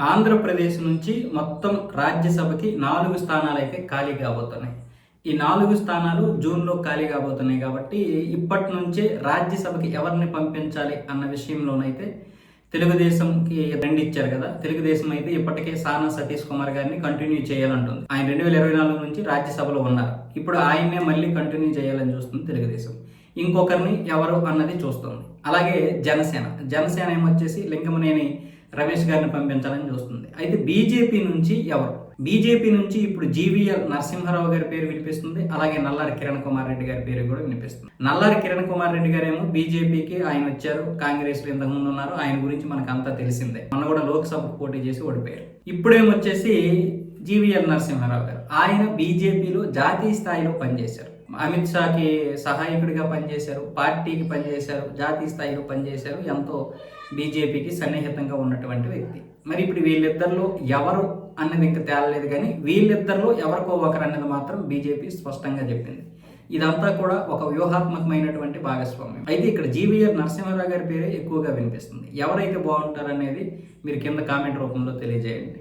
ఆంధ్రప్రదేశ్ నుంచి మొత్తం రాజ్యసభకి నాలుగు స్థానాలు అయితే ఖాళీ కాబోతున్నాయి. ఈ నాలుగు స్థానాలు జూన్లో ఖాళీ కాబోతున్నాయి కాబట్టి ఇప్పటి నుంచే రాజ్యసభకి ఎవరిని పంపించాలి అన్న విషయంలోనైతే తెలుగుదేశంకి రెండు ఇచ్చారు కదా. తెలుగుదేశం అయితే ఇప్పటికే సానా సతీష్ కుమార్ గారిని కంటిన్యూ చేయాలంటుంది. ఆయన రెండు వేల ఇరవై నాలుగు నుంచి రాజ్యసభలో ఉన్నారు. ఇప్పుడు ఆయన్నే మళ్ళీ కంటిన్యూ చేయాలని చూస్తుంది తెలుగుదేశం. ఇంకొకరిని ఎవరు అన్నది చూస్తుంది. అలాగే జనసేన. జనసేన ఏమొచ్చేసి లింగమనేని రమేష్ గారిని పంపించాలని చూస్తుంది. అయితే బీజేపీ నుంచి ఎవరు? బీజేపీ నుంచి ఇప్పుడు జీవీఎల్ నరసింహారావు గారి పేరు వినిపిస్తుంది. అలాగే నల్లారి కిరణ్ కుమార్ రెడ్డి గారి పేరు కూడా వినిపిస్తుంది. నల్లారి కిరణ్ కుమార్ రెడ్డి గారేమో బీజేపీకి ఆయన వచ్చారు. కాంగ్రెస్లో ఇంతకుముందు ఉన్నారు. ఆయన గురించి మనకు అంతా తెలిసిందే. మన కూడా లోక్సభకు పోటీ చేసి ఓడిపోయారు. ఇప్పుడేమొచ్చేసి జీవీఎల్ నరసింహారావు గారు. ఆయన బీజేపీలో జాతీయ స్థాయిలో పనిచేశారు. అమిత్ షాకి సహాయకుడిగా పనిచేశారు పార్టీకి పనిచేశారు జాతీయ స్థాయిలో పనిచేశారు ఎంతో బీజేపీకి సన్నిహితంగా ఉన్నటువంటి వ్యక్తి. మరి ఇప్పుడు వీళ్ళిద్దరిలో ఎవరు అన్నది ఇంకా తేలలేదు కానీ వీళ్ళిద్దరిలో ఎవరికో ఒకరు అన్నది మాత్రం బీజేపీ స్పష్టంగా చెప్పింది. ఇదంతా కూడా ఒక వ్యూహాత్మకమైనటువంటి భాగస్వామ్యం. అయితే ఇక్కడ జీవీఆర్ నరసింహారావు గారి పేరే ఎక్కువగా వినిపిస్తుంది. ఎవరైతే బాగుంటారనేది మీరు కింద కామెంట్ రూపంలో తెలియజేయండి.